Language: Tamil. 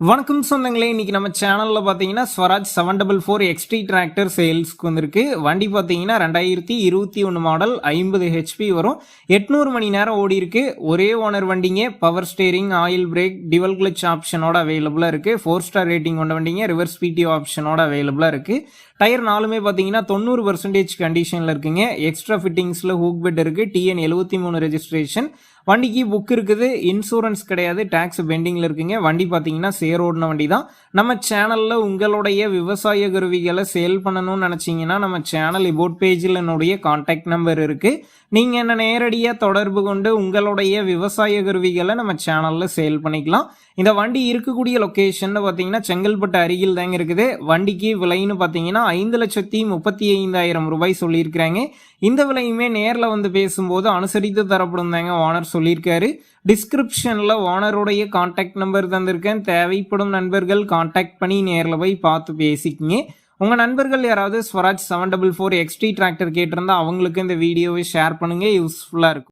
வணக்கம் சொந்தங்களே இன்றைக்கி நம்ம சேனலில் பார்த்தீங்கன்னா Swaraj seven double four XT tractor சேல்ஸ்க்கு வந்திருக்கு. வண்டி பார்த்தீங்கன்னா ரெண்டாயிரத்தி இருபத்தி ஒன்று மாடல் ஐம்பது ஹெச்பி வரும். எட்நூறு மணி நேரம் ஓடி இருக்கு. ஒரே ஓனர் வண்டிங்க power steering oil brake dual clutch ஆப்ஷனோட அவைலபிளாக இருக்குது ஃபோர் ஸ்டார் ரேட்டிங் கொண்ட வண்டிங்க ரிவர்ஸ் பிடிஓ ஆப்ஷனோட அவைலபிளாக இருக்குது டயர் நாலுமே பார்த்தீங்கன்னா தொண்ணூறு பர்சன்டேஜ் கண்டிஷனில் இருக்குங்க. எக்ஸ்ட்ரா ஃபிட்டிங்ஸில் ஹூக் பெட் இருக்குது டிஎன் எழுபத்தி மூணு ரெஜிஸ்ட்ரேஷன் வண்டிக்கு புக் இருக்குது. இன்சூரன்ஸ் கிடையாது. டேக்ஸ் பெண்டிங்கில் இருக்குங்க. வண்டி பார்த்தீங்கன்னா சேரோடின வண்டி தான் நம்ம சேனலில் உங்களுடைய விவசாய கருவிகளை சேல் பண்ணணும்னு நினச்சிங்கன்னா நம்ம சேனல் இபோட் பேஜில் என்னுடைய காண்டாக்ட் நம்பர் இருக்குது நீங்கள் என்ன நேரடியாக தொடர்பு கொண்டு உங்களுடைய விவசாய கருவிகளை நம்ம சேனலில் சேல் பண்ணிக்கலாம். இந்த வண்டி இருக்கக்கூடிய லொக்கேஷன் பார்த்தீங்கன்னா செங்கல்பட்டு அருகில் தாங்க இருக்குது. வண்டிக்கு விலைன்னு பார்த்தீங்கன்னா ஐந்து லட்சத்தி முப்பத்தி ஐந்தாயிரம் ரூபாய் சொல்லியிருக்கிறாங்க. இந்த விலையுமே நேரில் வந்து பேசும்போது அனுசரித்து தரப்படும் தாங்க ஓனர் சொல்லியிருக்காரு. டிஸ்கிரிப்ஷனில் ஓனருடைய காண்டாக்ட் நம்பர் தந்திருக்கேன். தேவைப்படும் நண்பர்கள் காண்டாக்ட் பண்ணி நேரில் போய் பார்த்து பேசிக்கிங்க. உங்கள் நண்பர்கள் யாராவது Swaraj seven double four XT tractor கேட்டிருந்தா அவங்களுக்கு இந்த வீடியோவை ஷேர் பண்ணுங்கள் யூஸ்ஃபுல்லாக இருக்கும்.